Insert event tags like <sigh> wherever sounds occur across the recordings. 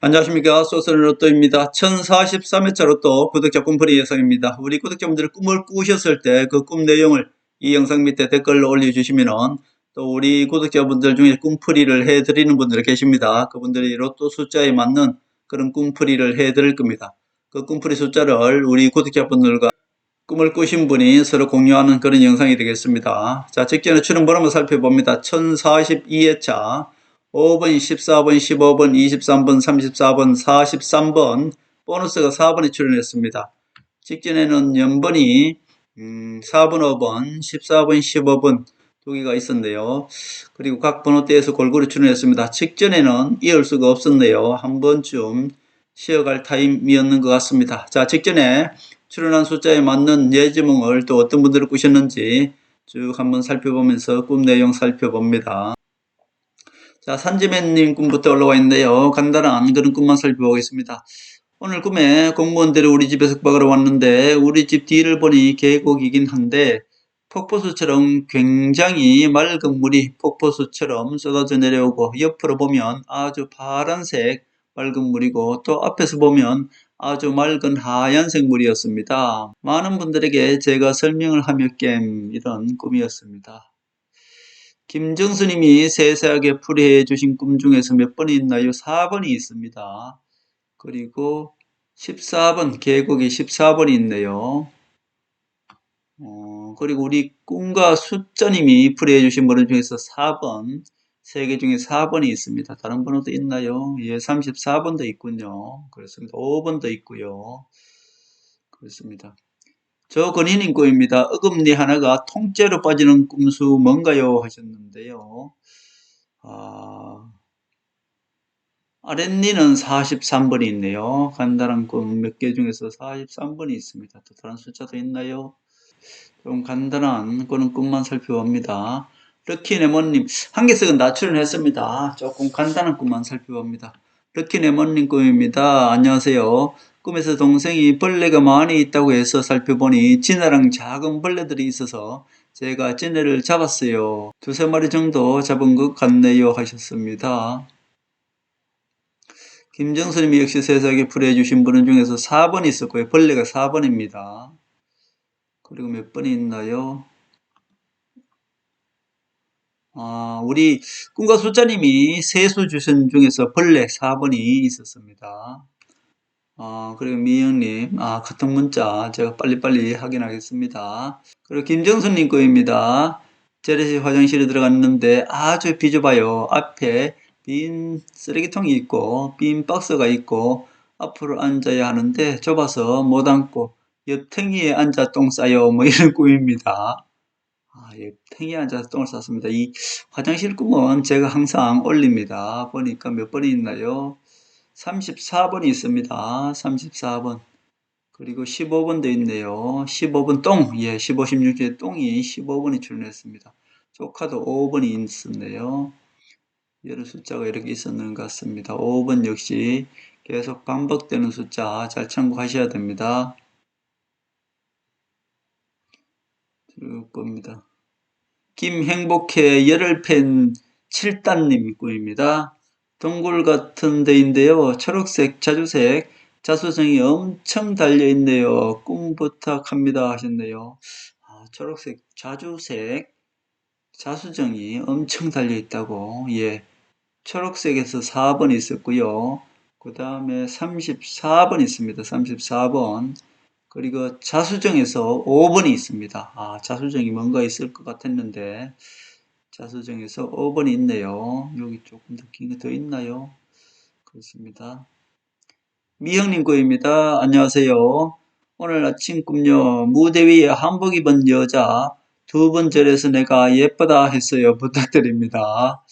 안녕하십니까 소설의 로또입니다. 1043회차 로또 구독자 꿈풀이 예상입니다. 우리 구독자분들이 꿈을 꾸셨을 때 그 꿈 내용을 이 영상 밑에 댓글로 올려주시면은 또 우리 구독자분들 중에 꿈풀이를 해드리는 분들이 계십니다. 그분들이 로또 숫자에 맞는 그런 꿈풀이를 해드릴 겁니다. 그 꿈풀이 숫자를 우리 구독자분들과 꿈을 꾸신 분이 서로 공유하는 그런 영상이 되겠습니다. 자, 직전에 출연번 한번 살펴봅니다. 1042회차 5번, 14번, 15번, 23번, 34번, 43번, 보너스가 4번에 출연했습니다. 직전에는 연번이 음, 4번, 5번, 14번, 15번 두 개가 있었네요. 그리고 각 번호대에서 골고루 출연했습니다. 직전에는 이을 수가 없었네요. 한 번쯤 쉬어갈 타임이었는 것 같습니다. 자, 직전에 출연한 숫자에 맞는 예지몽을 또 어떤 분들이 꾸셨는지 쭉 한번 살펴보면서 꿈 내용 살펴봅니다. 자, 산지맨님 꿈부터 올라와 있는데요. 간단한 그런 꿈만 살펴보겠습니다. 오늘 꿈에 공무원들이 우리 집에 숙박하러 왔는데 우리 집 뒤를 보니 계곡이긴 한데 폭포수처럼 굉장히 맑은 물이 폭포수처럼 쏟아져 내려오고 옆으로 보면 아주 파란색 맑은 물이고 또 앞에서 보면 아주 맑은 하얀색 물이었습니다. 많은 분들에게 제가 설명을 하며 깸 이런 꿈이었습니다. 김정수님이 세세하게 풀이해 주신 꿈 중에서 몇 번이 있나요? 4번이 있습니다. 그리고 14번, 계곡이 14번이 있네요. 어, 그리고 우리 꿈과 숫자님이 풀이해 주신 번호 중에서 4번, 세개 중에 4번이 있습니다. 다른 번호도 있나요? 예, 34번도 있군요. 그렇습니다. 5번도 있고요. 그렇습니다. 저 건희님 꿈입니다. 어금니 하나가 통째로 빠지는 꿈수 뭔가요? 하셨는데요. 아, 아랫니는 43번이 있네요. 간단한 꿈 몇 개 중에서 43번이 있습니다. 또 다른 숫자도 있나요? 좀 간단한 그런 꿈만 살펴봅니다. 럭키네모님, 한 개씩은 다 출연했습니다. 조금 간단한 꿈만 살펴봅니다. 럭키네모님 꿈입니다. 안녕하세요. 꿈에서 동생이 벌레가 많이 있다고 해서 살펴보니 진해랑 작은 벌레들이 있어서 제가 진해를 잡았어요. 두세 마리 정도 잡은 것 같네요 하셨습니다. 김정수님이 역시 세상에 풀이해 주신 분은 중에서 4번이 있었고요. 벌레가 4번입니다. 그리고 몇 번이 있나요? 아, 우리 꿈과 숫자님이 세수 주신 중에서 벌레 4번이 있었습니다. 아, 그리고 미영님, 아, 카톡 문자 제가 빨리빨리 확인하겠습니다. 그리고 김정수님 거입니다. 재래식 화장실에 들어갔는데 아주 비좁아요. 앞에 빈 쓰레기통이 있고, 빈 박스가 있고, 앞으로 앉아야 하는데 좁아서 못 앉고, 옆 탱이에 앉아 똥 싸요. 뭐 이런 꿈입니다. 아, 예, 탱이에 앉아서 똥을 쌌습니다. 이 화장실 꿈은 제가 항상 올립니다. 보니까 몇 번이 있나요? 34번이 있습니다. 34번. 그리고 15번도 있네요. 15번 똥. 예, 15, 16에 똥이 15번이 출연했습니다. 조카도 5번이 있었네요. 여러 숫자가 이렇게 있었는 것 같습니다. 5번 역시 계속 반복되는 숫자 잘 참고하셔야 됩니다. 쭉 봅니다. 김행복회 열흘팬 7단님 꿈입니다. 동굴 같은 데인데요. 초록색, 자주색, 자수정이 엄청 달려있네요. 꿈 부탁합니다 하셨네요. 아, 초록색, 자주색, 자수정이 엄청 달려있다고. 예. 초록색에서 4번 있었고요. 그 다음에 34번 있습니다. 34번. 그리고 자수정에서 5번이 있습니다. 아, 자수정이 뭔가 있을 것 같았는데, 자수정에서 5번이 있네요. 여기 조금 더 긴 게 더 있나요? 그렇습니다. 미형님 거입니다. 안녕하세요. 오늘 아침 꿈요. 무대 위에 한복 입은 여자 두 번 절에서 내가 예쁘다 했어요. <laughs> 부탁드립니다.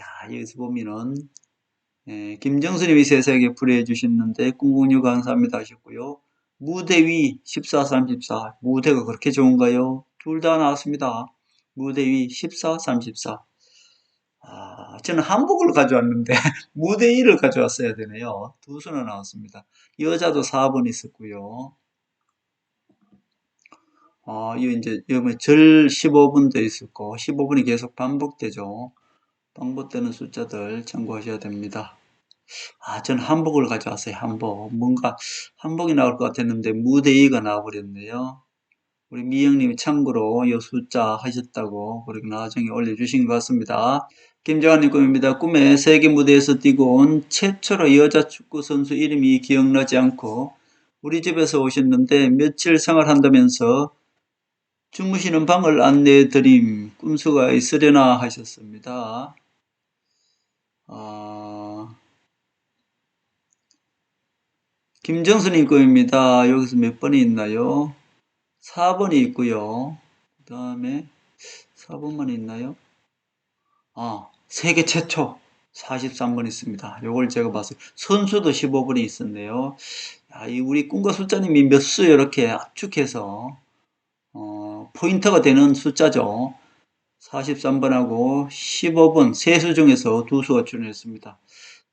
야, 여기서 보면은 예, 김정수님이 세상에 불해해 주셨는데 꿈공유 감사합니다 하셨고요. 무대 위 14, 34 무대가 그렇게 좋은가요? 둘 다 나왔습니다. 무대 위 14, 34 아, 저는 한복을 가져왔는데 <laughs> 무대 위를 가져왔어야 되네요. 두 수나 나왔습니다. 여자도 4번 있었고요. 아, 이 이제 여기 절 15분도 있었고 15분이 계속 반복되죠. 반복되는 숫자들 참고하셔야 됩니다. 아, 전 한복을 가져왔어요, 한복. 뭔가 한복이 나올 것 같았는데 무대의가 나와버렸네요. 우리 미영님이 참고로 이 숫자 하셨다고 그리고 나중에 올려주신 것 같습니다. 김정환님 꿈입니다. 꿈에 세계 무대에서 뛰고 온 최초로 여자 축구 선수 이름이 기억나지 않고 우리 집에서 오셨는데 며칠 생활한다면서 주무시는 방을 안내해 드림 꿈수가 있으려나 하셨습니다. 아, 김정수님 꿈입니다. 여기서 몇 번이 있나요? 4번이 있고요. 그 다음에 4번만 있나요? 아, 세계 최초 43번 있습니다. 요걸 제가 봤어요. 선수도 15번이 있었네요. 야, 이 우리 꿈과 숫자님이 몇 수 이렇게 압축해서 어, 포인트가 되는 숫자죠. 43번하고 15번 세 수 중에서 두 수가 출연했습니다.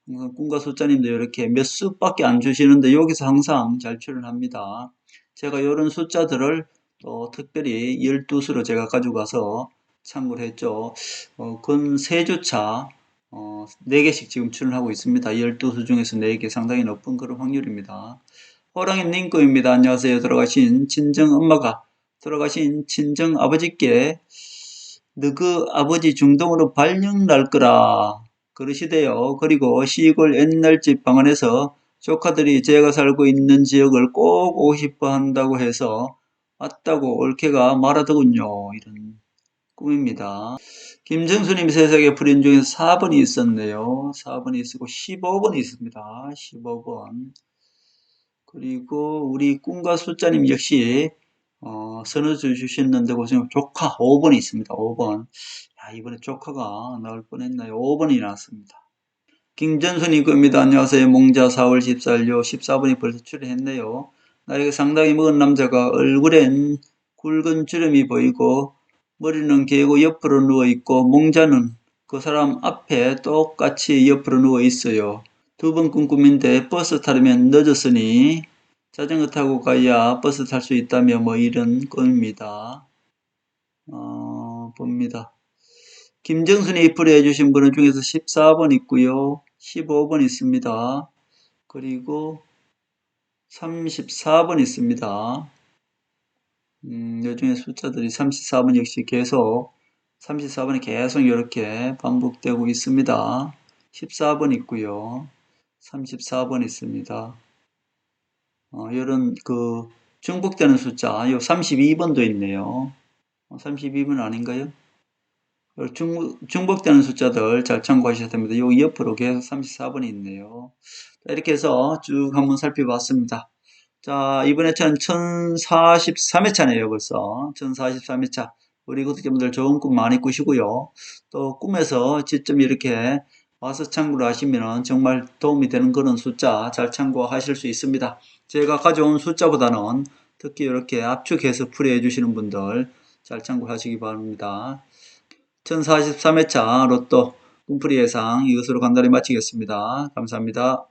항상 꿈과 숫자님도 이렇게 몇 수밖에 안 주시는데 여기서 항상 잘 출연합니다. 제가 이런 숫자들을 또 특별히 12수로 제가 가지고 가서 참고를 했죠. 어, 근 3주차 어, 4개씩 지금 출연하고 있습니다. 12수 중에서 4개 상당히 높은 그런 확률입니다. 호랑이 닝꺼입니다. 안녕하세요. 돌아가신 친정 엄마가 돌아가신 친정 아버지께 너그 아버지 중동으로 발령 날 거라 그러시대요. 그리고 시골 옛날 집 방안에서 조카들이 제가 살고 있는 지역을 꼭 오고 싶어 한다고 해서 왔다고 올케가 말하더군요. 이런 꿈입니다. 김정수님 세상의 불인 중에서 4번이 있었네요. 4번이 있었고 15번이 있습니다. 15번. 그리고 우리 꿈과 숫자님 역시 어, 선을 주셨는데 보시면 조카 5번이 있습니다. 5번. 야, 이번에 조카가 나올 뻔했나요? 5번이 나왔습니다. 김전순이 겁니다. 안녕하세요. 몽자 4월 14일요. 14번이 벌써 출연했네요. 나이가 상당히 먹은 남자가 얼굴엔 굵은 주름이 보이고 머리는 개고 옆으로 누워 있고 몽자는 그 사람 앞에 똑같이 옆으로 누워 있어요. 두 번 꿈꿈인데 버스 타려면 늦었으니 자전거 타고 가야 버스 탈 수 있다며 뭐 이런 꿈입니다. 어, 봅니다. 김정순이 풀이해 주신 분은 중에서 14번 있고요. 15번 있습니다. 그리고 34번 있습니다. 음, 요 중에 숫자들이 34번 역시 계속 34번이 계속 이렇게 반복되고 있습니다. 14번 있고요. 34번 있습니다. 어, 이런 그 중복되는 숫자, 요 32번도 있네요. 32번 아닌가요? 중, 중복되는 숫자들 잘 참고하셔야 됩니다. 여기 옆으로 계속 34번이 있네요. 자, 이렇게 해서 쭉 한번 살펴봤습니다. 자, 이번에 전 1043회차네요, 벌써. 1043회차. 우리 구독자분들 좋은 꿈 많이 꾸시고요. 또 꿈에서 직접 이렇게 와서 참고를 하시면 정말 도움이 되는 그런 숫자 잘 참고하실 수 있습니다. 제가 가져온 숫자보다는 특히 이렇게 압축해서 풀이해 주시는 분들 잘 참고하시기 바랍니다. 1043회차 로또 꿈풀이 예상 이것으로 간단히 마치겠습니다. 감사합니다.